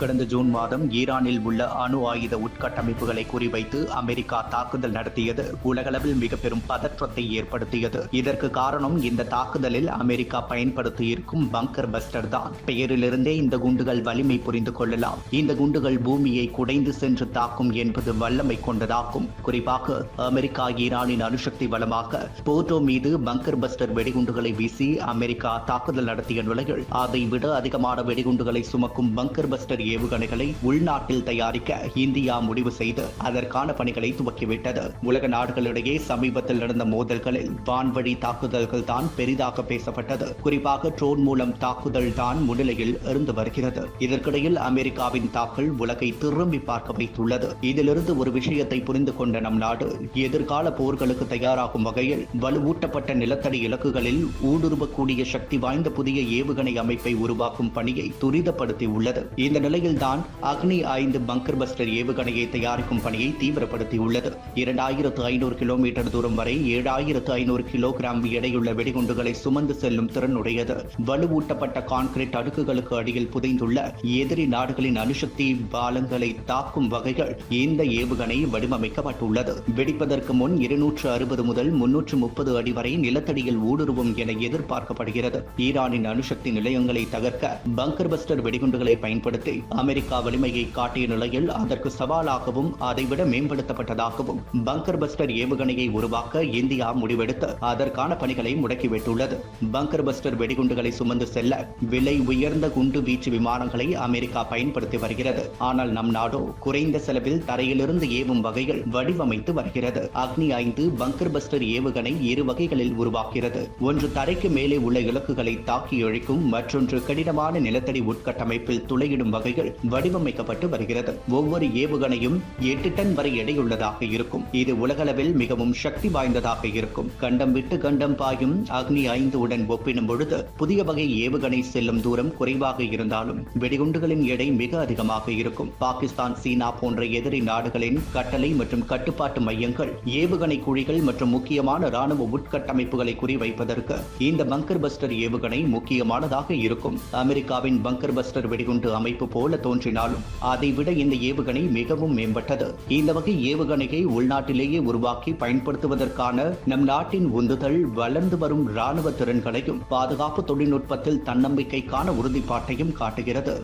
கடந்த ஜூன் மாதம் ஈரானில் உள்ள அணு ஆயுத உட்கட்டமைப்புகளை குறிவைத்து அமெரிக்கா தாக்குதல் நடத்தியது. உலகளவில் மிக பெரும் பதற்றத்தை ஏற்படுத்தியது. இதற்கு காரணம் இந்த தாக்குதலில் அமெரிக்கா பயன்படுத்தியிருக்கும் பங்கர் பஸ்டர் தான். பெயரிலிருந்தே இந்த குண்டுகள் வலிமை புரிந்து கொள்ளலாம். இந்த குண்டுகள் பூமியை குடைந்து சென்று தாக்கும் என்பது வல்லமை கொண்டதாகும். குறிப்பாக அமெரிக்கா ஈரானின் அணுசக்தி வளமாக போர்டோ மீது பங்கர் பஸ்டர் வெடிகுண்டுகளை வீசி அமெரிக்கா தாக்குதல் நடத்திய நிலையில் அதை விட அதிகமான வெடிகுண்டுகளை சுமக்கும் பங்கர் பஸ்டர் ஏவுகணைகளை உள்நாட்டில் தயாரிக்க இந்தியா முடிவு செய்து அதற்கான பணிகளை துவக்கிவிட்டது. உலக நாடுகளிடையே சமீபத்தில் நடந்த மோதல்களில் வான்வழி தாக்குதல்கள் தான் பெரிதாக பேசப்பட்டது. குறிப்பாக ட்ரோன் மூலம் தாக்குதல் தான் முன்னிலையில் இருந்து வருகிறது. இதற்கிடையில் அமெரிக்காவின் தாக்கல் உலகை திரும்பி பார்க்க வைத்துள்ளது. இதிலிருந்து ஒரு விஷயத்தை புரிந்து கொண்ட நம் நாடு எதிர்கால போர்களுக்கு தயாராகும் வகையில் வலுவூட்டப்பட்ட நிலத்தடி இலக்குகளில் ஊடுருவக்கூடிய சக்தி வாய்ந்த புதிய ஏவுகணை அமைப்பை உருவாக்கும் பணியை துரிதப்படுத்தி உள்ளது இந்த நிலை தான் அக்னி ஐந்து பங்கர் பஸ்டர் ஏவுகணையை தயாரிக்கும் பணியை தீவிரப்படுத்தியுள்ளது. இரண்டாயிரத்து ஐநூறு கிலோமீட்டர் தூரம் வரை ஏழாயிரத்து ஐநூறு கிலோகிராம் எடையுள்ள வெடிகுண்டுகளை சுமந்து செல்லும் திறனுடையது. வலுவூட்டப்பட்ட கான்கிரீட் அடுக்குகளுக்கு அடியில் புதைந்துள்ள எதிரி நாடுகளின் அணுசக்தி பாலங்களை தாக்கும் வகைகள் இந்த ஏவுகணை வடிவமைக்கப்பட்டுள்ளது. வெடிப்பதற்கு முன் இருநூற்று அறுபது முதல் முன்னூற்று முப்பது அடி வரை நிலத்தடியில் ஊடுருவும் என எதிர்பார்க்கப்படுகிறது. ஈரானின் அணுசக்தி நிலையங்களை தகர்க்க பங்கர் பஸ்டர் வெடிகுண்டுகளை பயன்படுத்தி அமெரிக்கா வலிமையை காட்டிய நிலையில் அதற்கு சவாலாகவும் அதைவிட மேம்படுத்தப்பட்டதாகவும் பங்கர் பஸ்டர் ஏவுகணையை உருவாக்க இந்தியா முடிவெடுத்து அதற்கான பணிகளை முடக்கிவிட்டுள்ளது பங்கர் பஸ்டர் வெடிகுண்டுகளை சுமந்து செல்ல விலை உயர்ந்த குண்டு வீச்சு விமானங்களை அமெரிக்கா பயன்படுத்தி வருகிறது. ஆனால் நம் நாடோ குறைந்த செலவில் தரையிலிருந்து ஏவும் வகையில் வடிவமைத்து வருகிறது. அக்னி ஐந்து பங்கர் பஸ்டர் ஏவுகணை இரு வகைகளில் உருவாகிறது. ஒன்று தரைக்கு மேலே உள்ள இலக்குகளை தாக்கி அழிக்கும் மற்றொன்று கடினமான நிலத்தடி உட்கட்டமைப்பில் துளையிடும் ஏவுகணைகள் வடிவமைக்கப்பட்டு வருகிறது. ஒவ்வொரு ஏவுகணையும் எட்டு டன் வரை எடையுள்ளதாக இருக்கும். இது உலகளவில் மிகவும் சக்தி வாய்ந்ததாக இருக்கும். கண்டம் விட்டு கண்டம் பாயும் அக்னி ஐந்து உடன் ஒப்பிடும் பொழுது புதிய வகை ஏவுகணை செல்லும் தூரம் குறைவாக இருந்தாலும் வெடிகுண்டுகளின் எடை மிக அதிகமாக இருக்கும். பாகிஸ்தான் சீனா போன்ற எதிரி நாடுகளின் கட்டளை மற்றும் கட்டுப்பாட்டு மையங்கள் ஏவுகணை குழிகள் மற்றும் முக்கியமான ராணுவ உட்கட்டமைப்புகளை குறிவைப்பதற்கு இந்த பங்கர் பஸ்டர் ஏவுகணை முக்கியமானதாக இருக்கும். அமெரிக்காவின் பங்கர் பஸ்டர் வெடிகுண்டு அமைப்பு போல் போல தோன்றினாலும் அதைவிட இந்த ஏவுகணை மிகவும் மேம்பட்டது. இந்த வகை ஏவுகணையை உள்நாட்டிலேயே உருவாக்கி பயன்படுத்துவதற்கான நம் நாட்டின் உந்துதல் வளர்ந்து வரும் ராணுவ திறன்களையும் பாதுகாப்பு தொழில்நுட்பத்தில் தன்னம்பிக்கைக்கான உறுதிப்பாட்டையும் காட்டுகிறது.